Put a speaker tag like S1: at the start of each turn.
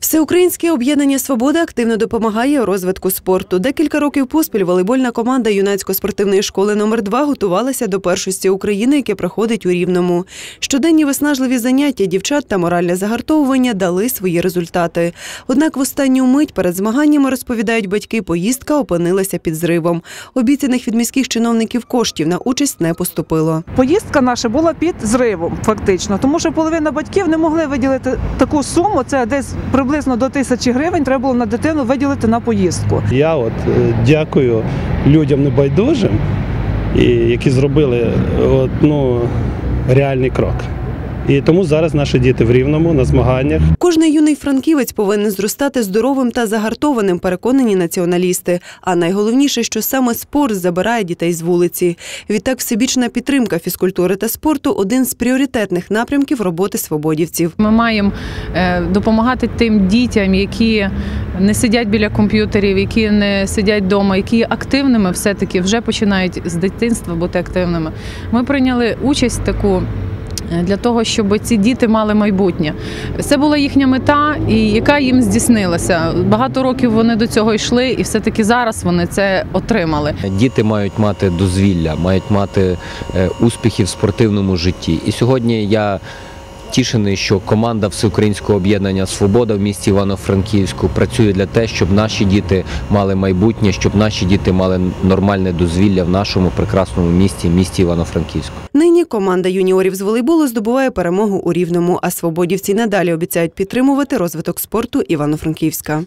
S1: Всеукраїнське об'єднання Свобода активно допомагає розвитку спорту. Декілька років поспіль волейбольна команда юнацько-спортивної школи номер 2 готувалася до першості України, яке проходить у Рівному. Щоденні виснажливі заняття дівчат та моральне загартовування дали свої результати. Однак в останню мить перед змаганнями розповідають батьки, поїздка опинилася під зривом. Обіцяних від міських чиновників коштів на участь не поступило.
S2: Поїздка наша була під зривом, фактично, тому що половина батьків не могли виділити таку суму. Це десь приблизно до тисячі гривень. Треба було на дитину виділити на поїздку.
S3: Я от е, дякую людям небайдужим, які зробили е, от, ну, реальний крок. І тому зараз наші діти в Рівному на змаганнях.
S1: Кожний юний франківець повинен зростати здоровим та загартованим, переконані націоналісти. А найголовніше, що саме спорт забирає дітей з вулиці. Відтак, всебічна підтримка фізкультури та спорту один з пріоритетних напрямків роботи свободівців.
S4: Ми маємо е, допомагати тим дітям, які не сидять біля комп'ютерів, які не сидять вдома, які активними, все-таки вже починають з дитинства бути активними. Ми прийняли участь таку. Е, Для того щоб ці діти мали майбутнє, це була їхня мета, і яка їм здійснилася. Багато років вони до цього йшли, і все таки зараз вони це отримали.
S5: Діти мають мати дозвілля, мають мати е, успіхи в спортивному житті. І сьогодні я тішений, що команда Всеукраїнського об'єднання Свобода в місті Івано-Франківську працює для те, щоб наші діти мали майбутнє, щоб наші діти мали нормальне дозвілля в нашому прекрасному місті, місті Івано-Франківську.
S1: Нині команда юніорів з волейболу здобуває перемогу у Рівному, а свободівці надалі обіцяють підтримувати розвиток спорту Івано-Франківська.